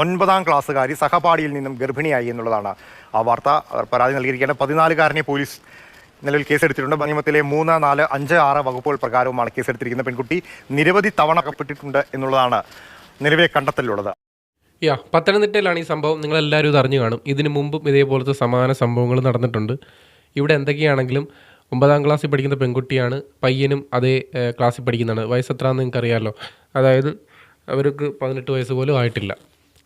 ഒൻപതാം ക്ലാസ്സുകാരി സഹപാഠിയിൽ നിന്നും ഗർഭിണിയായി എന്നുള്ളതാണ് ആ വാർത്ത. പരാതി നൽകിയിരിക്കേണ്ട പതിനാലുകാരനെ പോലീസ് നിലവിൽ കേസെടുത്തിട്ടുണ്ട്. നിയമത്തിലെ മൂന്ന് നാല് അഞ്ച് ആറ് വകുപ്പുകൾ പ്രകാരവുമാണ് കേസെടുത്തിരിക്കുന്ന പെൺകുട്ടി നിരവധി തവണ അകപ്പെട്ടിട്ടുണ്ട് എന്നുള്ളതാണ് നിലവിലെ കണ്ടെത്തലുള്ളത്. യാ പത്തനംതിട്ടയിലാണ് ഈ സംഭവം. നിങ്ങളെല്ലാവരും ഇത് അറിഞ്ഞു കാണും. ഇതിനു മുമ്പും ഇതേപോലത്തെ സമാന സംഭവങ്ങൾ നടന്നിട്ടുണ്ട്. ഇവിടെ എന്തൊക്കെയാണെങ്കിലും ഒമ്പതാം ക്ലാസ്സിൽ പഠിക്കുന്ന പെൺകുട്ടിയാണ് പയ്യനും അതേ ക്ലാസ്സിൽ പഠിക്കുന്നതാണ്. വയസ്സെത്രാന്ന് നിങ്ങൾക്കറിയാമല്ലോ അതായത് അവർക്ക് പതിനെട്ട് വയസ്സ് പോലും ആയിട്ടില്ല.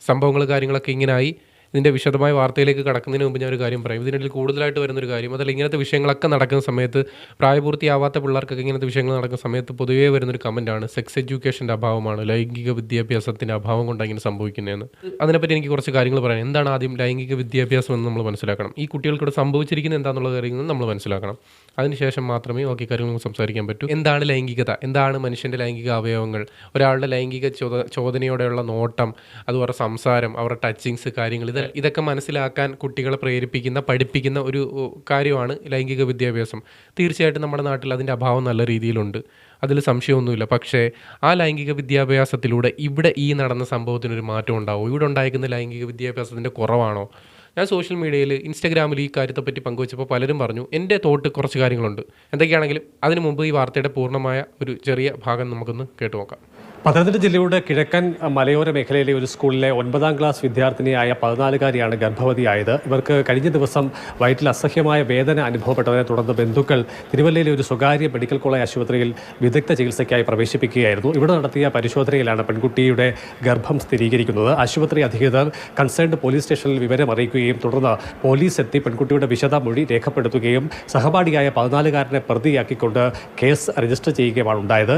സംഭവങ്ങൾ കാര്യങ്ങളൊക്കെ ഇങ്ങനായി ഇതിന്റെ വിശദമായ വാർത്തയിലേക്ക് കടക്കുന്നതിന് മുമ്പ് ഞാൻ ഒരു കാര്യം പറയും. ഇതിനിടയിൽ കൂടുതലായിട്ട് വരുന്നൊരു കാര്യം അതല്ല ഇങ്ങനത്തെ വിഷയങ്ങളൊക്കെ നടക്കുന്ന സമയത്ത് പ്രായപൂർത്തിയാവാത്ത പിള്ളേർക്കൊക്കെ ഇങ്ങനത്തെ വിഷയങ്ങൾ നടക്കുന്ന സമയത്ത് പൊതുവേ വരുന്നൊരു കമന്റാണ് സെക്സ് എഡ്യൂക്കേഷന്റെ അഭാവമാണ് ലൈംഗിക വിദ്യാഭ്യാസത്തിന്റെ അഭാവം കൊണ്ടാണ് ഇങ്ങനെ സംഭവിക്കുന്നതെന്ന്. അതിനെപ്പറ്റി എനിക്ക് കുറച്ച് കാര്യങ്ങൾ പറയാം. എന്താണ് ആദ്യം ലൈംഗിക വിദ്യാഭ്യാസം എന്ന് നമ്മൾ മനസ്സിലാക്കണം? ഈ കുട്ടികൾക്കൂടെ സംഭവിച്ചിരിക്കുന്നത് എന്താണെന്നുള്ള കാര്യങ്ങൾ നമ്മൾ മനസ്സിലാക്കണം. അതിനുശേഷം മാത്രമേ ഓക്കെ കാര്യങ്ങൾ സംസാരിക്കാൻ പറ്റൂ. എന്താണ് ലൈംഗികത? എന്താണ് മനുഷ്യന്റെ ലൈംഗിക അവയവങ്ങൾ? ഒരാളുടെ ലൈംഗിക ചോദ ചോദനയോടെയുള്ള നോട്ടം അതുപോലെ സംസാരം അവരുടെ ടച്ചിങ്സ് കാര്യങ്ങൾ ഇത് ഇതൊക്കെ മനസ്സിലാക്കാൻ കുട്ടികളെ പ്രേരിപ്പിക്കുന്ന പഠിപ്പിക്കുന്ന ഒരു കാര്യമാണ് ലൈംഗിക വിദ്യാഭ്യാസം. തീർച്ചയായിട്ടും നമ്മുടെ നാട്ടിൽ അതിന്റെ അഭാവം നല്ല രീതിയിലുണ്ട്. അതിൽ സംശയമൊന്നുമില്ല. പക്ഷേ ആ ലൈംഗിക വിദ്യാഭ്യാസത്തിലൂടെ ഇവിടെ ഈ നടന്ന സംഭവത്തിനൊരു മാറ്റം ഉണ്ടാവും. ഇവിടെ ഉണ്ടായിരിക്കുന്ന ലൈംഗിക വിദ്യാഭ്യാസത്തിന്റെ കുറവാണോ? ഞാൻ സോഷ്യൽ മീഡിയയിൽ ഇൻസ്റ്റാഗ്രാമിൽ ഈ കാര്യത്തെപ്പറ്റി പങ്കുവച്ചപ്പോൾ പലരും പറഞ്ഞു എന്റെ തോട്ട് കുറച്ച് കാര്യങ്ങളുണ്ട്. എന്തൊക്കെയാണെങ്കിലും അതിനു മുമ്പ് ഈ വാർത്തയുടെ പൂർണമായ ഒരു ചെറിയ ഭാഗം നമുക്കൊന്ന് കേട്ടു നോക്കാം. പത്തനംതിട്ട ജില്ലയുടെ കിഴക്കൻ മലയോര മേഖലയിലെ ഒരു സ്കൂളിലെ ഒൻപതാം ക്ലാസ് വിദ്യാർത്ഥിനിയായ പതിനാലുകാരിയാണ് ഗർഭവതിയായത്. ഇവർക്ക് കഴിഞ്ഞ ദിവസം വയറ്റിൽ അസഹ്യമായ വേദന അനുഭവപ്പെട്ടതിനെ തുടർന്ന് ബന്ധുക്കൾ തിരുവല്ലയിലെ ഒരു സ്വകാര്യ മെഡിക്കൽ കോളേജ് ആശുപത്രിയിൽ വിദഗ്ധ ചികിത്സയ്ക്കായി പ്രവേശിപ്പിക്കുകയായിരുന്നു. ഇവിടെ നടത്തിയ പരിശോധനയിലാണ് പെൺകുട്ടിയുടെ ഗർഭം സ്ഥിരീകരിക്കുന്നത്. ആശുപത്രി അധികൃതർ കൺസേൺഡ് പോലീസ് സ്റ്റേഷനിൽ വിവരം അറിയിക്കുകയും തുടർന്ന് പോലീസ് എത്തി പെൺകുട്ടിയുടെ വിശദ മൊഴി രേഖപ്പെടുത്തുകയും സഹപാഠിയായ പതിനാലുകാരനെ പ്രതിയാക്കിക്കൊണ്ട് കേസ് രജിസ്റ്റർ ചെയ്യുകയുമാണ് ഉണ്ടായത്.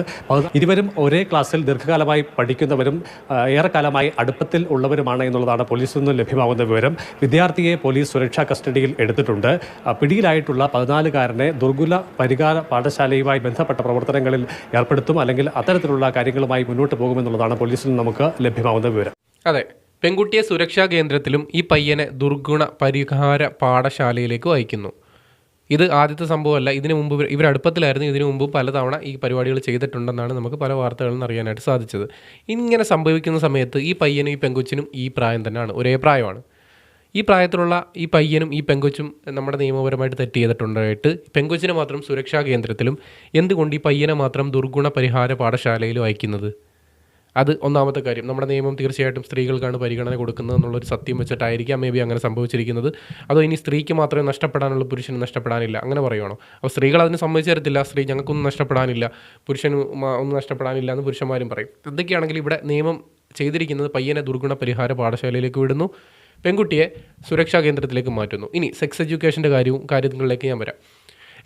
ഇരുവരും ഒരേ ക്ലാസ്സിൽ ദീർഘകാലമായി പഠിക്കുന്നവരും ഏറെക്കാലമായി അടുപ്പത്തിൽ ഉള്ളവരുമാണ് എന്നുള്ളതാണ് പോലീസിൽ നിന്ന് ലഭ്യമാകുന്ന വിവരം. വിദ്യാർത്ഥിയെ പോലീസ് സുരക്ഷാ കസ്റ്റഡിയിൽ എടുത്തിട്ടുണ്ട്. പിടിയിലായിട്ടുള്ള പതിനാലുകാരനെ ദുർഗുല പരിഹാര പാഠശാലയുമായി ബന്ധപ്പെട്ട പ്രവർത്തനങ്ങളിൽ ഏർപ്പെടുത്തും അല്ലെങ്കിൽ അത്തരത്തിലുള്ള കാര്യങ്ങളുമായി മുന്നോട്ട് പോകുമെന്നുള്ളതാണ് പോലീസിൽ നമുക്ക് ലഭ്യമാകുന്ന വിവരം. അതെ. പെൺകുട്ടിയെ സുരക്ഷാ കേന്ദ്രത്തിലും ഈ പയ്യനെ ദുർഗുണ പരിഹാര പാഠശാലയിലേക്കും അയക്കുന്നു ഇത് ആദ്യത്തെ സംഭവമല്ല. ഇതിനു മുമ്പ് അടുപ്പത്തിലായിരുന്നു. ഇതിനു മുമ്പ് പലതവണ ഈ പരിപാടികൾ ചെയ്തിട്ടുണ്ടെന്നാണ് നമുക്ക് പല വാർത്തകളിൽ നിന്ന് അറിയാനായിട്ട് സാധിച്ചത്. ഇങ്ങനെ സംഭവിക്കുന്ന സമയത്ത് ഈ പയ്യനും ഈ പെങ്കൊച്ചിനും ഈ പ്രായം തന്നെയാണ്. ഒരേ പ്രായമാണ്. ഈ പ്രായത്തിലുള്ള ഈ പയ്യനും ഈ പെങ്കൊച്ചും നമ്മുടെ നിയമപരമായിട്ട് തെറ്റ് ചെയ്തിട്ടുണ്ടായിട്ട് പെങ്കൊച്ചിനെ മാത്രം സുരക്ഷാ കേന്ദ്രത്തിലും എന്തുകൊണ്ട് ഈ പയ്യനെ മാത്രം ദുർഗുണ പരിഹാര പാഠശാലയിലും അയക്കുന്നത്? അത് ഒന്നാമത്തെ കാര്യം. നമ്മുടെ നിയമം തീർച്ചയായിട്ടും സ്ത്രീകൾക്കാണ് പരിഗണന കൊടുക്കുന്നത് എന്നുള്ളൊരു സത്യം വെച്ചിട്ടായിരിക്കാം മേ ബി അങ്ങനെ സംഭവിച്ചിരിക്കുന്നത്. അതോ ഇനി സ്ത്രീക്ക് മാത്രമേ നഷ്ടപ്പെടാനുള്ള പുരുഷന് നഷ്ടപ്പെടാനില്ല. അങ്ങനെ പറയുവാണോ? അപ്പോൾ സ്ത്രീകൾ അതിന് സമ്മതിച്ചു സ്ത്രീ ഞങ്ങൾക്കൊന്നും നഷ്ടപ്പെടാനില്ല. പുരുഷന് ഒന്നും നഷ്ടപ്പെടാനില്ല എന്ന് പുരുഷന്മാരും പറയും. എന്തൊക്കെയാണെങ്കിൽ ഇവിടെ നിയമം ചെയ്തിരിക്കുന്നത് പയ്യനെ ദുർഗുണ പരിഹാര പാഠശാലയിലേക്ക് വിടുന്നു. പെൺകുട്ടിയെ സുരക്ഷാ കേന്ദ്രത്തിലേക്ക് മാറ്റുന്നു. ഇനി സെക്സ് എഡ്യൂക്കേഷന്റെ കാര്യവും കാര്യങ്ങളിലേക്ക് ഞാൻ വരാം.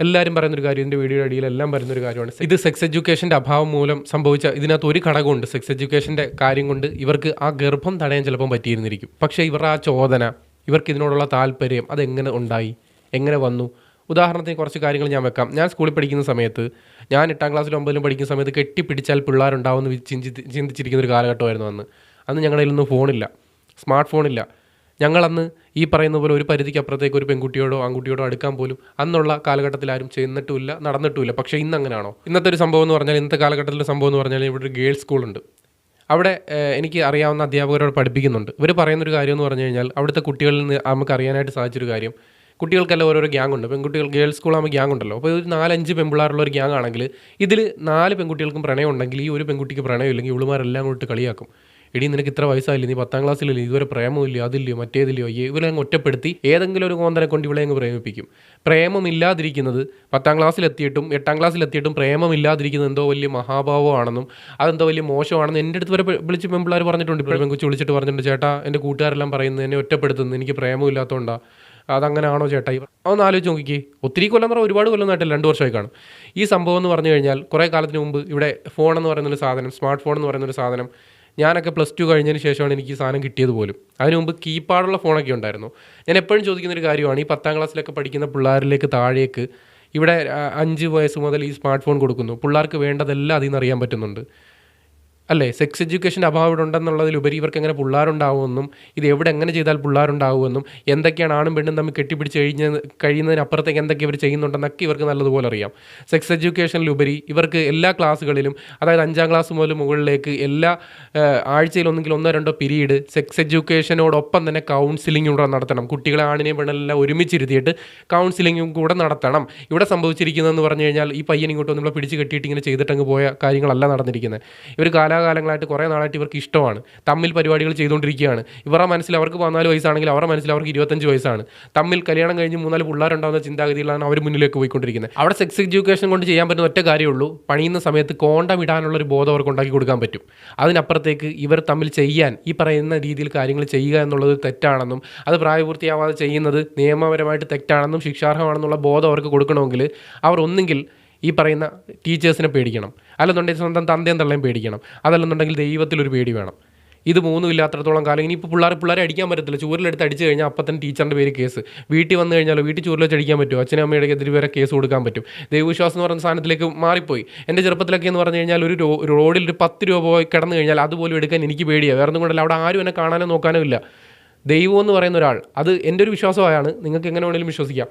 എല്ലാവരും പറയുന്നൊരു കാര്യം ഇതിന്റെ വീഡിയോയുടെ അടിയിൽ എല്ലാം പറയുന്നൊരു കാര്യമാണ്. ഇത് സെക്സ് എഡ്യൂക്കേഷന്റെ അഭാവം മൂലം സംഭവിച്ച ഇതിനകത്ത് ഒരു ഘടകമുണ്ട്. സെക്സ് എഡ്യൂക്കേഷന്റെ കാര്യം കൊണ്ട് ഇവർക്ക് ആ ഗർഭം തടയാൻ ചിലപ്പം പറ്റിയിരുന്നിരിക്കും. പക്ഷേ ഇവരുടെ ആ ചോദന ഇവർക്ക് ഇതിനോടുള്ള താല്പര്യം അതെങ്ങനെ ഉണ്ടായി? എങ്ങനെ വന്നു? ഉദാഹരണത്തിന് കുറച്ച് കാര്യങ്ങൾ ഞാൻ വെക്കാം. ഞാൻ സ്കൂളിൽ പഠിക്കുന്ന സമയത്ത് ഞാൻ എട്ടാം ക്ലാസ്സിലും ഒമ്പതിലും പഠിക്കുന്ന സമയത്ത് കെട്ടിപ്പിടിച്ചാൽ പിള്ളേരുണ്ടാവുമെന്ന് ചിന്തി ചിന്തിച്ചിരിക്കുന്ന ഒരു കാലഘട്ടമായിരുന്നു അന്ന്. അന്ന് ഞങ്ങളുടെ കയ്യിലൊന്നും ഫോണില്ല സ്മാർട്ട് ഫോണില്ല ഞങ്ങളന്ന് ഈ പറയുന്ന പോലെ ഒരു പരിധിക്ക് അപ്പുറത്തേക്ക് ഒരു പെൺകുട്ടിയോടോ ആൺകുട്ടിയോടോ അടുക്കാൻ പോലും അന്നുള്ള കാലഘട്ടത്തിൽ ആരും ചെന്നിട്ടുമില്ല നടന്നിട്ടുമില്ല. പക്ഷേ ഇന്ന് അങ്ങനെയാണോ ഇന്നത്തെ ഒരു സംഭവം എന്ന് പറഞ്ഞാൽ ഇന്നത്തെ കാലഘട്ടത്തിലെ സംഭവം എന്ന് പറഞ്ഞാൽ ഇവിടെ ഒരു ഗേൾസ് സ്കൂളുണ്ട്. അവിടെ എനിക്ക് അറിയാവുന്ന അധ്യാപകരോട് പഠിപ്പിക്കുന്നുണ്ട്. ഇവർ പറയുന്നൊരു കാര്യം എന്ന് പറഞ്ഞു കഴിഞ്ഞാൽ അവിടുത്തെ കുട്ടികളിൽ നിന്ന് നമുക്ക് അറിയാനായിട്ട് സാധിച്ചൊരു കാര്യം. കുട്ടികൾക്കെല്ലാം ഓരോരോ ഗ്യാങ് ഉണ്ട്. പെൺകുട്ടികൾ ഗേൾസ് സ്കൂളാകുമ്പോൾ ഗ്യാങ് ഉണ്ടല്ലോ. അപ്പോൾ ഒരു നാലഞ്ച് പെൺപിള്ളേരുള്ള ഒരു ഗ്യാങ് ആണെങ്കിൽ ഇതിൽ നാല് പെൺകുട്ടികൾക്കും പ്രണയം ഉണ്ടെങ്കിൽ ഈ ഒരു പെൺകുട്ടിക്ക് പ്രണയം ഇല്ലെങ്കിൽ ഇവളുമാരെല്ലാം കൂടി കളിയാക്കും. എടി നിനക്ക് ഇത്ര വയസ്സായില്ലേ? നീ പത്താം ക്ലാസ്സിലല്ലേ? ഇതുവരെ പ്രേമമില്ലയോ? അതില്ലയോ? മറ്റേതില്ലയോ? ഈ ഇവരെ അങ്ങ് ഒറ്റപ്പെടുത്തി ഏതെങ്കിലും ഒരു കോന്തനെ കൊണ്ട് ഇവളെ അങ്ങ് പ്രേമിപ്പിക്കും. പ്രേമമില്ലാതിരിക്കുന്നത് പത്താം ക്ലാസ്സിലെത്തിയിട്ടും എട്ടാം ക്ലാസ്സിലെത്തിയിട്ടും പ്രേമമില്ലാതിരിക്കുന്നത് എന്തോ വലിയ മഹാഭാവമാണെന്നും അതെന്തോ വലിയ മോശമാണെന്നും എന്റെ അടുത്ത് വരെ വിളിച്ച് പെമ്പിള്ളേർ പറഞ്ഞിട്ടുണ്ട്. ഇപ്പോൾ പെൺകുച്ചി വിളിച്ചിട്ട് പറഞ്ഞിട്ടുണ്ട് ചേട്ടാ എന്റെ കൂട്ടുകാരെല്ലാം പറയുന്നത് എന്നെ ഒറ്റപ്പെടുത്തുന്നു. എനിക്ക് പ്രേമമില്ലാത്തതുകൊണ്ടാണ് അതങ്ങനെയാണോ ചേട്ടാ? ഒന്ന് ആലോചിച്ച് നോക്കിക്കേ. ഒത്തിരി കൊല്ലം എന്ന് പറഞ്ഞാൽ ഒരുപാട് കൊല്ലം നാട്ടിൽ രണ്ട് വർഷമായി കാണും. ഈ സംഭവം എന്ന് പറഞ്ഞു കഴിഞ്ഞാൽ കുറേ കാലത്തിന് മുമ്പ് ഇവിടെ ഫോൺ എന്ന് പറയുന്നൊരു സാധനം സ്മാർട്ട് ഫോൺ എന്ന് പറയുന്നൊരു സാധനം ഞാനൊക്കെ പ്ലസ് ടു കഴിഞ്ഞതിന് ശേഷമാണ് എനിക്ക് ഈ സാധനം കിട്ടിയത് പോലും. അതിന് മുമ്പ് കീപാടുള്ള ഫോണൊക്കെ ഉണ്ടായിരുന്നു. ഞാൻ എപ്പോഴും ചോദിക്കുന്ന ഒരു കാര്യമാണ് ഈ പത്താം ക്ലാസ്സിലൊക്കെ പഠിക്കുന്ന പിള്ളേരിലേക്ക് താഴേക്ക് ഇവിടെ അഞ്ച് വയസ്സ് മുതൽ ഈ സ്മാർട്ട് ഫോൺ കൊടുക്കുന്നു. പിള്ളേർക്ക് വേണ്ടതെല്ലാം അതിൽ നിന്ന് അറിയാൻ പറ്റുന്നുണ്ട്. അല്ലേ? സെക്സ് എഡ്യൂക്കേഷന്റെ അഭാവം ഇവിടെ ഉണ്ടെന്നുള്ളതിലുപരി ഇവർക്ക് എങ്ങനെ പിള്ളേരുണ്ടാവുമെന്നും ഇത് എവിടെ എങ്ങനെ ചെയ്താൽ പിള്ളേരുണ്ടാവുമെന്നും എന്തൊക്കെയാണ് ആണും പെണ്ണും തമ്മിൽ കെട്ടിപ്പിടിച്ച് കഴിഞ്ഞ കഴിയുന്നതിനപ്പുറത്തേക്ക് എന്തൊക്കെ ഇവർ ചെയ്യുന്നുണ്ടെന്നൊക്കെ ഇവർക്ക് നല്ലതുപോലെ അറിയാം. സെക്സ് എഡ്യൂക്കേഷനിലുപരി ഇവർക്ക് എല്ലാ ക്ലാസ്സുകളിലും അതായത് അഞ്ചാം ക്ലാസ് മുതൽ മുകളിലേക്ക് എല്ലാ ആഴ്ചയിലൊന്നെങ്കിൽ ഒന്നോ രണ്ടോ പീരീഡ് സെക്സ് എഡ്യൂക്കേഷനോടൊപ്പം തന്നെ കൗൺസിലിംഗ് കൂടെ നടത്തണം. കുട്ടികളെ ആണിനെയും പെണ്ണെല്ലാം ഒരുമിച്ചിരുത്തിയിട്ട് കൗൺസിലിംഗും കൂടെ നടത്തണം. ഇവിടെ സംഭവിച്ചിരിക്കുന്നതെന്ന് പറഞ്ഞു കഴിഞ്ഞാൽ ഈ പയ്യൻ ഇങ്ങോട്ട് നമ്മളെ പിടിച്ച് കെട്ടിയിട്ട് ഇങ്ങനെ ചെയ്തിട്ടങ്ങ് പോയ കാര്യങ്ങളല്ല നടന്നിരിക്കുന്നത്. ഇവർ കാലാകാലങ്ങളായിട്ട് കുറേ നാളായിട്ട് ഇവർക്ക് ഇഷ്ടമാണ്. തമ്മിൽ പരിപാടികൾ ചെയ്തുകൊണ്ടിരിക്കുകയാണ്. ഇവരുടെ മനസ്സിൽ അവർക്ക് പതിനാല് വയസ്സാണെങ്കിൽ അവരുടെ മനസ്സിൽ അവർക്ക് ഇരുപത്തഞ്ച് വയസ്സാണ്. തമ്മിൽ കല്യാണം കഴിഞ്ഞ് മൂന്നാൽ പിള്ളേരുണ്ടാകുന്ന ചിന്താഗതിയിലാണ് അവർ മുന്നിലേക്ക് പോയിക്കൊണ്ടിരിക്കുന്നത്. അവിടെ സെക്സ് എഡ്യൂക്കേഷൻ കൊണ്ട് ചെയ്യാൻ പറ്റുന്ന ഒറ്റ കാര്യമുള്ളൂ പണിയുന്ന സമയത്ത് കോണ്ടം ഇടാനുള്ള ഒരു ബോധം അവർക്ക് ഉണ്ടാക്കി കൊടുക്കാൻ പറ്റും. അതിനപ്പുറത്തേക്ക് ഇവർ തമ്മിൽ ചെയ്യാൻ ഈ പറയുന്ന രീതിയിൽ കാര്യങ്ങൾ ചെയ്യുക എന്നുള്ളത് തെറ്റാണെന്നും അത് പ്രായപൂർത്തിയാവാതെ ചെയ്യുന്നത് നിയമപരമായിട്ട് തെറ്റാണെന്നും ശിക്ഷാർഹമാണെന്നുള്ള ബോധം അവർക്ക് കൊടുക്കണമെങ്കിൽ അവർ ഒന്നെങ്കിൽ ഈ പറയുന്ന ടീച്ചേഴ്സിനെ പേടിക്കണം. അല്ലെന്നുണ്ടെങ്കിൽ സ്വന്തം തന്തയും തള്ളയും പേടിക്കണം. അതല്ലെന്നുണ്ടെങ്കിൽ ദൈവത്തിലൊരു പേടി വേണം. ഇത് മൂന്നും ഇല്ലാത്തടത്തോളം കാലം. ഇനിയിപ്പോൾ പിള്ളേർ പിള്ളേരെ അടിക്കാൻ പറ്റത്തില്ല. ചൂരിലെടുത്ത് അടിച്ചു കഴിഞ്ഞാൽ അപ്പം തന്നെ ടീച്ചറിന്റെ പേര് കേസ്. വീട്ടിൽ വന്നു കഴിഞ്ഞാൽ വീട്ടിൽ ചൂരിൽ വെച്ച് അടിക്കാൻ പറ്റും അച്ഛനും അമ്മയുടെ എതിരെ വരെ കേസ് കൊടുക്കാൻ പറ്റും. ദൈവവിശ്വാസം എന്ന് പറയുന്ന സാധനത്തിലേക്ക് മാറിപ്പോയി. എന്റെ ചെറുപ്പത്തിലൊക്കെ എന്ന് പറഞ്ഞു കഴിഞ്ഞാൽ ഒരു റോഡിൽ ഒരു പത്ത് രൂപ പോയി കിടന്നു കഴിഞ്ഞാൽ അതുപോലും എടുക്കാൻ എനിക്ക് പേടിയാണ് വേറെ ഒന്നും കൊണ്ടല്ല. അവിടെ ആരും എന്നെ കാണാനോ നോക്കാനോ ഇല്ല. ദൈവം എന്ന് പറയുന്ന ഒരാൾ. അത് എന്റെ ഒരു വിശ്വാസമായാണ്. നിങ്ങൾക്ക് എങ്ങനെ വേണമെങ്കിലും വിശ്വസിക്കാം.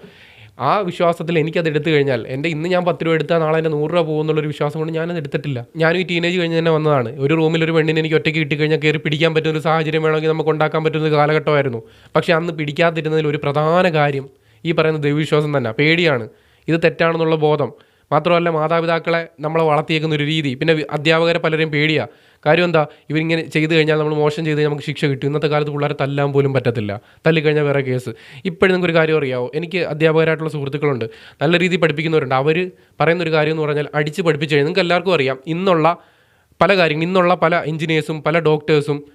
ആ വിശ്വാസത്തിൽ എനിക്കത് എടുത്തു കഴിഞ്ഞാൽ എന്റെ ഇന്ന് ഞാൻ പത്ത് രൂപ എടുത്താൽ നാളെ എന്റെ നൂറ് രൂപ പോകുന്നുള്ളൊരു വിശ്വാസം കൊണ്ട് ഞാനത് എടുത്തിട്ടില്ല. ഞാനും ഈ ടീനേജ് കഴിഞ്ഞ് തന്നെ വന്നതാണ്. ഒരു റൂമിൽ ഒരു പെണ്ണിനെ എനിക്ക് ഒറ്റയ്ക്ക് കിട്ടിക്കഴിഞ്ഞാൽ കയറി പിടിക്കാൻ പറ്റുന്ന ഒരു സാഹചര്യം വേണമെങ്കിൽ നമുക്ക് ഉണ്ടാക്കാൻ പറ്റുന്ന ഒരു കാലഘട്ടമായിരുന്നു. പക്ഷേ അന്ന് പിടിക്കാതിരുന്നതിൽ ഒരു പ്രധാന കാര്യം ഈ പറയുന്ന ദൈവവിശ്വാസം തന്നെ പേടിയാണ്. ഇത് തെറ്റാണെന്നുള്ള ബോധം. മാത്രമല്ല മാതാപിതാക്കളെ നമ്മളെ വളർത്തിയേക്കുന്ന ഒരു രീതി. പിന്നെ അധ്യാപകരെ പലരെയും പേടിയാ. കാര്യം എന്താ? ഇവരിങ്ങനെ ചെയ്തു കഴിഞ്ഞാൽ നമ്മൾ മോശം ചെയ്ത് കഴിഞ്ഞാൽ നമുക്ക് ശിക്ഷ കിട്ടും. ഇന്നത്തെ കാലത്ത് പിള്ളേരെ തല്ലാൻ പോലും പറ്റത്തില്ല. തല്ലിക്കഴിഞ്ഞാൽ വേറെ കേസ്. ഇപ്പോഴും നിങ്ങൾക്ക് ഒരു കാര്യം അറിയാവോ? എനിക്ക് അധ്യാപകരായിട്ടുള്ള സുഹൃത്തുക്കളുണ്ട്. നല്ല രീതിയിൽ പഠിപ്പിക്കുന്നവരുണ്ട്. അവർ പറയുന്ന ഒരു കാര്യം എന്ന് പറഞ്ഞാൽ അടിച്ച് പഠിപ്പിച്ച് കഴിഞ്ഞാൽ നിങ്ങൾക്ക് എല്ലാവർക്കും അറിയാം. ഇന്നുള്ള പല കാര്യങ്ങൾ ഇന്നുള്ള പല എഞ്ചിനീയേഴ്സും പല ഡോക്ടേഴ്സും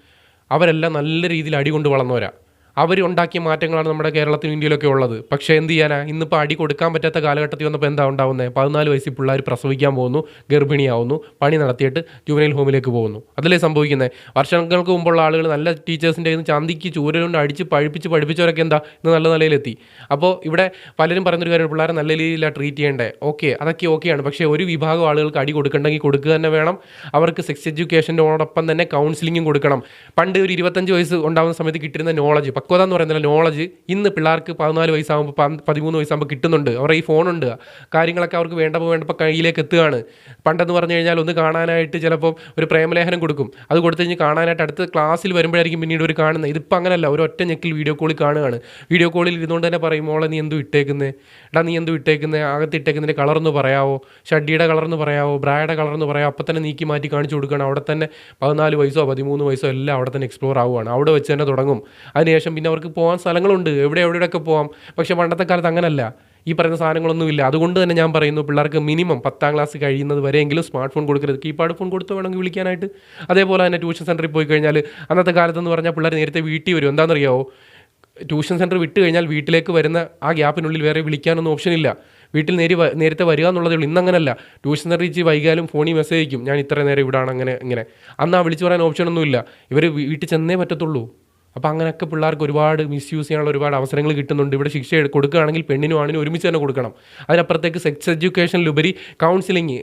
അവരെല്ലാം നല്ല രീതിയിൽ അടി കൊണ്ട് വളർന്നവരാ. അവർ ഉണ്ടാക്കിയ മാറ്റങ്ങളാണ് നമ്മുടെ കേരളത്തിലും ഇന്ത്യയിലൊക്കെ ഉള്ളത്. പക്ഷേ എന്ത് ചെയ്യാനാ? ഇന്നിപ്പോൾ അടി കൊടുക്കാൻ പറ്റാത്ത കാലഘട്ടത്തിൽ വന്നപ്പോൾ എന്താ ഉണ്ടാവുന്നത് പതിനാല് വയസ്സിൽ പിള്ളേർ പ്രസവിക്കാൻ പോകുന്നു ഗർഭിണിയാവുന്നു പണി നടത്തിയിട്ട് ജുവനൈൽ ഹോമിലേക്ക് പോകുന്നു. അതല്ലേ സംഭവിക്കുന്നത് വർഷങ്ങൾക്ക് മുമ്പുള്ള ആളുകൾ നല്ല ടീച്ചേഴ്സിന്റെ നിന്ന് ചന്തിക്ക് ചൂരലുകൊണ്ട് അടിച്ച് പഴിപ്പിച്ച് പഠിപ്പിച്ചവരൊക്കെ എന്താ ഇന്ന് നല്ല നിലയിലെത്തി. അപ്പോൾ ഇവിടെ പലരും പറയുന്നൊരു കാര്യം പിള്ളേരെ നല്ല രീതിയിലാണ് ട്രീറ്റ് ചെയ്യേണ്ടേ? ഓക്കെ അതൊക്കെ ഓക്കെയാണ്. പക്ഷേ ഒരു വിഭാഗം ആളുകൾക്ക് അടി കൊടുക്കണമെങ്കിൽ കൊടുക്കുക തന്നെ വേണം. അവർക്ക് സെക്സ് എഡ്യൂക്കേഷനോടൊപ്പം തന്നെ കൗൺസിലിങ്ങും കൊടുക്കണം. പണ്ട് ഒരു ഇരുപത്തഞ്ച് വയസ്സ് ഉണ്ടാകുന്ന സമയത്ത് കിട്ടിയിരുന്ന നോളജ് പക്വത എന്ന് പറയുന്ന നോളജ് ഇന്ന് പിള്ളേർക്ക് പതിനാല് വയസ്സാകുമ്പോൾ പതിമൂന്ന് വയസ്സാകുമ്പോൾ കിട്ടുന്നുണ്ട്. അവരുടെ ഈ ഫോണുണ്ട് കാര്യങ്ങളൊക്കെ അവർക്ക് വേണ്ടപ്പോൾ വേണ്ടപ്പോൾ കയ്യിലേക്ക് എത്തുകയാണ്. പണ്ടെന്ന് പറഞ്ഞു കഴിഞ്ഞാൽ ഒന്ന് കാണാനായിട്ട് ചിലപ്പോൾ ഒരു പ്രേമലേഖനം കൊടുക്കും. അത് കൊടുത്തു കഴിഞ്ഞ് കാണാനായിട്ട് അടുത്ത ക്ലാസ്സിൽ വരുമ്പോഴായിരിക്കും പിന്നീട് ഒരു കാണുന്നത് ഇതിപ്പോൾ അങ്ങനല്ല. ഒരു ഒറ്റ ഞെക്കിൽ വീഡിയോ കോളിൽ കാണുകയാണ്. വീഡിയോ കോളിൽ ഇരുന്നുകൊണ്ട് തന്നെ പറയും മോളെ നീ എന്തു ഇട്ടേക്കുന്നേ? എടാ നീ എന്തു ഇട്ടേക്കുന്നേ? അകത്ത് ഇട്ടേക്കുന്നതിന്റെ കളർ എന്ന് പറയാവോ? ഷഡ്ഡിയുടെ കളർ എന്ന് പറയാവോ? ബ്രായുടെ കളർ എന്ന് പറയാമോ അപ്പം തന്നെ നീക്കി മാറ്റി കാണിച്ചു കൊടുക്കുകയാണ്. അവിടെ തന്നെ പതിനാല് വയസ്സോ പതിമൂന്ന് വയസ്സോ എല്ലാം അവിടെ തന്നെ എക്സ്പ്ലോർ ആവുകയാണ്. അവിടെ വെച്ച് തന്നെ തുടങ്ങും. അതിനുശേഷം പിന്നെ അവർക്ക് പോകാൻ സ്ഥലങ്ങളുണ്ട്. എവിടെ എവിടെയൊക്കെ പോകാം പക്ഷേ പണ്ടത്തെ കാലത്ത് അങ്ങനല്ല. ഈ പറയുന്ന സാധനങ്ങളൊന്നുമില്ല. അതുകൊണ്ട് തന്നെ ഞാൻ പറയുന്നു പിള്ളേർക്ക് മിനിമം പത്താം ക്ലാസ് കഴിയുന്നത് വരെയെങ്കിലും സ്മാർട്ട് ഫോൺ കൊടുക്കരുത്. കീപാഡ് ഫോൺ കൊടുത്ത് വേണമെങ്കിൽ വിളിക്കാനായിട്ട്. അതേപോലെ തന്നെ ട്യൂഷൻ സെന്ററിൽ പോയി കഴിഞ്ഞാൽ അന്നത്തെ കാലത്തെന്ന് പറഞ്ഞാൽ പിള്ളേർ നേരത്തെ വീട്ടിൽ വരും. എന്താണെന്നറിയാവോ? ട്യൂഷൻ സെന്റർ വിട്ട് കഴിഞ്ഞാൽ വീട്ടിലേക്ക് വരുന്ന ആ ഗ്യാപ്പിനുള്ളിൽ വേറെ വിളിക്കാനൊന്നും ഓപ്ഷൻ ഇല്ല. വീട്ടിൽ നേരി നേരത്തെ വരിക എന്നുള്ളതേ ഉള്ളൂ. ഇന്നങ്ങനല്ല. ട്യൂഷൻ സെന്ററിൽ ഇച്ചിരി വൈകാലും ഫോണിൽ മെസ്സേജ് അയക്കും. ഞാൻ ഇത്ര നേരം ഇവിടാണ് അങ്ങനെ ഇങ്ങനെ. അന്ന് ആ വിളിച്ചു പറയാൻ ഓപ്ഷനൊന്നുമില്ല ഇവർ വീട്ടിൽ ചെന്നേ പറ്റത്തുള്ളൂ. അപ്പോൾ അങ്ങനെയൊക്കെ പിള്ളേർക്ക് ഒരുപാട് മിസ്യൂസ് ചെയ്യാനുള്ള ഒരുപാട് അവസരങ്ങൾ കിട്ടുന്നുണ്ട്. ഇവിടെ ശിക്ഷ കൊടുക്കുകയാണെങ്കിൽ പെണ്ണിനും ആണിനും ഒരുമിച്ച് തന്നെ കൊടുക്കണം. അതിനപ്പുറത്തേക്ക് സെക്സ് എഡ്യൂക്കേഷനിലുപരി കൗൺസിലിംഗ്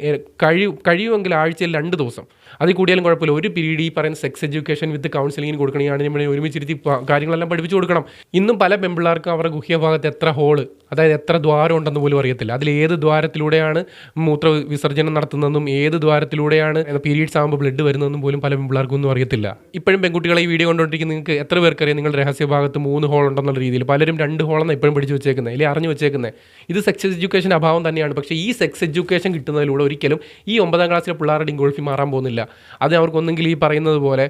കഴിയും കഴിയുമെങ്കിൽ ആഴ്ചയിൽ രണ്ട് ദിവസം. അതിൽ കൂടിയാലും കുഴപ്പമില്ല. ഒരു പീരീഡ് ഈ പറയുന്ന സെക്സ് എഡ്യൂക്കേഷൻ വിത്ത് കൗൺസിലിംഗിന് കൊടുക്കണമെങ്കിൽ പെണ്ണിനും ഒരുമിച്ചിരുത്തി കാര്യങ്ങളെല്ലാം പഠിപ്പിച്ചു കൊടുക്കണം. ഇന്നും പല പെൺപിള്ളേർക്കും അവരുടെ ഗുഹ്യഭാഗത്ത് എത്ര ഹോൾ അതായത് എത്ര ദ്വാരം ഉണ്ടെന്ന് പോലും അറിയത്തില്ല. അതിൽ ഏത് ദ്വാരത്തിലൂടെയാണ് മൂത്ര വിസർജനം നടത്തുന്നതെന്നും ഏത് ദ്വാരത്തിലൂടെയാണ് പീരീഡ്സ് ആകുമ്പോൾ ബ്ലഡ് വരുന്നതെന്നും പോലും പല പെൺപിള്ളേർക്കും ഒന്നും അറിയത്തില്ല. ഇപ്പോഴും പെൺകുട്ടികളെ ഈ വീഡിയോ കൊണ്ടുകൊണ്ടിരിക്കുന്ന നിങ്ങൾക്ക് എത്ര പേർക്കറിയാം നിങ്ങളുടെ രഹസ്യഭാഗത്ത് മൂന്ന് ഹോൾ ഉണ്ടെന്നുള്ള രീതിയിൽ? പലരും രണ്ട് ഹോളെന്ന് ഇപ്പോഴും പിടിച്ച് വെച്ചേക്കുന്നത് അല്ലെങ്കിൽ അറിഞ്ഞു വെച്ചേക്കുന്നത് ഇത് സെക്സ് എഡ്യൂക്കേഷൻ അഭാവം തന്നെയാണ്. പക്ഷേ ഈ സെക്സ് എഡ്യൂക്കേഷൻ കിട്ടുന്നതിലൂടെ ഒരിക്കലും ഈ ഒമ്പതാം ക്ലാസ്സിലെ പിള്ളേരുടെ ഇൻഗോൾഫി മാറാൻ പോകുന്നില്ല. അത് അവർക്ക് ഒന്നെങ്കിൽ ഈ പറയുന്നത് പോലെ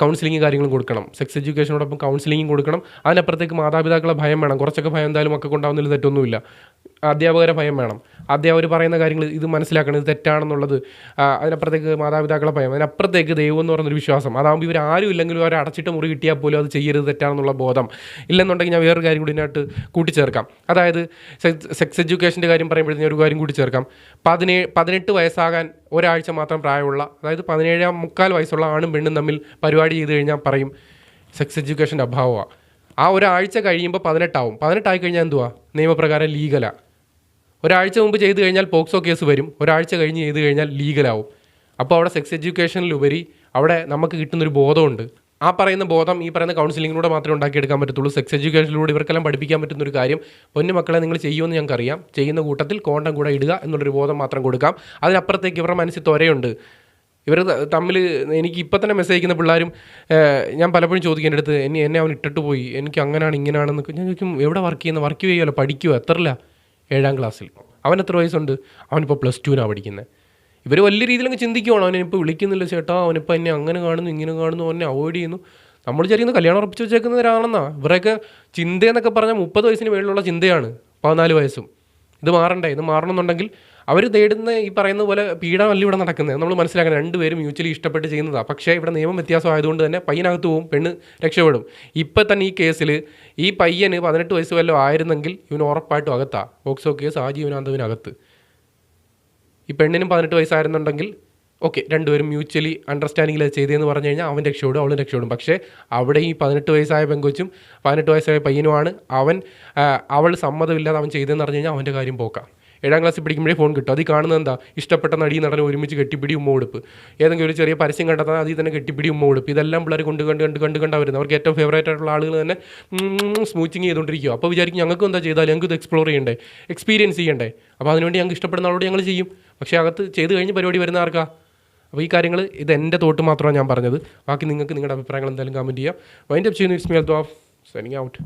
കൗൺസിലിംഗ് കാര്യങ്ങളും കൊടുക്കണം. സെക്സ് എഡ്യൂക്കേഷനോടൊപ്പം കൗൺസിലിംഗും കൊടുക്കണം. അതിനപ്പുറത്തേക്ക് മാതാപിതാക്കളെ ഭയം വേണം. കുറച്ചൊക്കെ ഭയം എന്തായാലും മക്കൾക്ക് ഉണ്ടാവുന്നതിൽ തെറ്റൊന്നുമില്ല. അധ്യാപകരെ ഭയം വേണം. അധ്യാപകർ പറയുന്ന കാര്യങ്ങൾ ഇത് മനസ്സിലാക്കണം. ഇത് തെറ്റാണെന്നുള്ളത് അതിനപ്പുറത്തേക്ക് മാതാപിതാക്കളെ ഭയം. അതിനപ്പുറത്തേക്ക് ദൈവം എന്ന് പറയുന്നൊരു വിശ്വാസം. അതാകുമ്പോൾ ഇവർ ആരും ഇല്ലെങ്കിലും അവർ അടച്ചിട്ട് മുറി കിട്ടിയാൽ പോലും അത് ചെയ്യരുത് തെറ്റാണെന്നുള്ള ബോധം ഇല്ലെന്നുണ്ടെങ്കിൽ ഞാൻ വേറൊരു കാര്യം കൂടി ഇതിനകത്ത് കൂട്ടിച്ചേർക്കാം. അതായത് സെക്സ് എഡ്യൂക്കേഷന്റെ കാര്യം പറയുമ്പോഴത്തേക്കും ഒരു കാര്യം കൂടി ചേർക്കാം പതിനേഴ് പതിനെട്ട് വയസ്സാകാൻ ഒരാഴ്ച മാത്രം പ്രായമുള്ള അതായത് പതിനേഴാം മുക്കാൽ വയസ്സുള്ള ആണും പെണ്ണും തമ്മിൽ പരിപാടി ചെയ്ത് കഴിഞ്ഞാൽ പറയും സെക്സ് എഡ്യൂക്കേഷന്റെ അഭാവമാണ് ആ ഒരാഴ്ച കഴിയുമ്പോൾ പതിനെട്ടാവും. പതിനെട്ടായി കഴിഞ്ഞാൽ എന്തുവാ? നിയമപ്രകാരം ലീഗലാണ് ഒരാഴ്ച മുമ്പ് ചെയ്ത് കഴിഞ്ഞാൽ പോക്സോ കേസ് വരും. ഒരാഴ്ച കഴിഞ്ഞ് ചെയ്ത് കഴിഞ്ഞാൽ ലീഗലാവും. അപ്പോൾ അവിടെ സെക്സ് എഡ്യൂക്കേഷനിലുപരി അവിടെ നമുക്ക് കിട്ടുന്നൊരു ബോധമുണ്ട്. ആ പറയുന്ന ബോധം ഈ പറയുന്ന കൗൺസിലിങ്ങിലൂടെ മാത്രമേ ഉണ്ടാക്കിയെടുക്കാൻ പറ്റത്തുള്ളൂ. സെക്സ് എഡ്യൂക്കേഷനിലൂടെ ഇവർക്കെല്ലാം പഠിപ്പിക്കാൻ പറ്റുന്ന ഒരു കാര്യം. പൊന്നു മക്കളെ നിങ്ങൾ ചെയ്യുമെന്ന് ഞങ്ങൾക്കറിയാം. ചെയ്യുന്ന കൂട്ടത്തിൽ കോണ്ടം കൂടെ ഇടുക എന്നുള്ളൊരു ബോധം മാത്രം കൊടുക്കാം. അതിനപ്പുറത്തേക്ക് ഇവരുടെ മനസ്സിൽ ത്വരയുണ്ട്. ഇവർ തമ്മിൽ എനിക്ക് ഇപ്പം തന്നെ മെസ്സേജ് അയക്കുന്ന പിള്ളേരും ഞാൻ പലപ്പോഴും ചോദിക്കും എന്റെ അടുത്ത് എന്നെ എന്നെ അവൻ ഇട്ടിട്ട് പോയി. എനിക്ക് അങ്ങനെയാണ് ഇങ്ങനെയാണെന്ന് ഞാൻ ചോദിക്കും എവിടെ വർക്ക് ചെയ്യുന്ന? വർക്ക് ചെയ്യുമല്ലോ പഠിക്കുമോ എത്രല്ല ഏഴാം ക്ലാസ്സിൽ അവൻ എത്ര വയസ്സുണ്ട്? അവനിപ്പോൾ പ്ലസ് ടുവിനാണ് പഠിക്കുന്നത് ഇവർ വലിയ രീതിയിലങ്ങ് ചിന്തിക്കുവാണ്. അവനിപ്പോൾ വിളിക്കുന്നില്ല ചേട്ടാ അവനിപ്പോൾ എന്നെ അങ്ങനെ കാണുന്നു ഇങ്ങനെ കാണുന്നു അവനെ അവോയ്ഡ് ചെയ്യുന്നു. നമ്മൾ ചെറിയ കല്യാണം ഉറപ്പിച്ച് വെച്ചേക്കുന്നവരാണെന്നാ. ഇവരൊക്കെ ചിന്തയെന്നൊക്കെ പറഞ്ഞാൽ മുപ്പത് വയസ്സിന് മേളിലുള്ള ചിന്തയാണ് പതിനാല് വയസ്സും. ഇത് മാറണ്ടേ? ഇത് മാറണമെന്നുണ്ടെങ്കിൽ അവർ തേടുന്ന ഈ പറയുന്ന പോലെ പീഡനമല്ല ഇവിടെ നടക്കുന്നത്. നമ്മൾ മനസ്സിലാക്കണം രണ്ടുപേരും മ്യൂച്വലി ഇഷ്ടപ്പെട്ട് ചെയ്യുന്നതാണ് പക്ഷേ ഇവിടെ നിയമം വ്യത്യാസം ആയതുകൊണ്ട് തന്നെ പയ്യനകത്ത് പോവും പെണ്ണ് രക്ഷപ്പെടും. ഇപ്പം തന്നെ ഈ കേസിൽ ഈ പയ്യന് പതിനെട്ട് വയസ്സ് വല്ലതും ആയിരുന്നെങ്കിൽ ഇവന് ഉറപ്പായിട്ടും അകത്താണ് ഓക്സോ കേസ് ആജീവനാന്തവിനകത്ത്. ഈ പെണ്ണിനും പതിനെട്ട് വയസ്സായിരുന്നുണ്ടെങ്കിൽ ഓക്കെ രണ്ടുപേരും മ്യൂച്വലി അണ്ടർസ്റ്റാൻഡിങ്ങിൽ ചെയ്തതെന്ന് പറഞ്ഞു കഴിഞ്ഞാൽ അവൻ രക്ഷപ്പെടും അവളും രക്ഷപ്പെടും. പക്ഷേ അവിടെ ഈ പതിനെട്ട് വയസ്സായ പെങ്കൊച്ചും പതിനെട്ട് വയസ്സായ പയ്യനുമാണ് അവൻ അവൾ സമ്മതമില്ലാതെ അവൻ ചെയ്തതെന്ന് പറഞ്ഞു കഴിഞ്ഞാൽ അവന്റെ കാര്യം പോക്കാം. ഏഴാം ക്ലാസ്സിൽ പഠിക്കുമ്പോഴേ ഫോൺ കിട്ടും. അത് കാണുന്നത് എന്താ? ഇഷ്ടപ്പെട്ട നടി നടനെ ഒരുമിച്ച് കെട്ടിപ്പിടി ഉമ്മ കൊടുപ്പ് ഏതെങ്കിലും ഒരു ചെറിയ പരസ്യം കണ്ടെത്താൻ അതിൽ തന്നെ കെട്ടിപ്പിടി ഉമ്മ കൊടുപ്പ് ഇതെല്ലാം പിള്ളേർ കൊണ്ട് കണ്ട് കണ്ട് കണ്ട് കണ്ടാ വരുന്നത്. അവർക്ക് ഏറ്റവും ഫേവറേറ്റ് ആയിട്ടുള്ള ആളുകൾ തന്നെ സ്മൂച്ചിങ് ചെയ്തുകൊണ്ടിരിക്കുക. അപ്പോൾ വിചാരിക്കും ഞങ്ങൾക്ക് എന്താ ചെയ്താൽ ഞങ്ങൾക്ക് ഇത് എക്സ്പ്ലോർ ചെയ്യണ്ടേ എക്സ്പീരിയൻസ് ചെയ്യണ്ടേ. അപ്പോൾ അതിനുവേണ്ടി ഞങ്ങൾക്ക് ഇഷ്ടപ്പെടുന്ന ആളോട് ഞങ്ങൾ ചെയ്യും. പക്ഷേ അകത്ത് ചെയ്ത് കഴിഞ്ഞ് പരിപാടി വരുന്ന ആർക്കാ? അപ്പോൾ ഈ കാര്യങ്ങൾ ഇത് എന്റെ തോട്ട് മാത്രമാണ് ഞാൻ പറഞ്ഞത്. ബാക്കി നിങ്ങൾക്ക് നിങ്ങളുടെ അഭിപ്രായങ്ങൾ എന്തായാലും കമന്റ് ചെയ്യാം. വൈൻഡ് അപ്പ് ചെയ്യുന്ന മീ ഓഫ് സൈനിങ് ഔട്ട്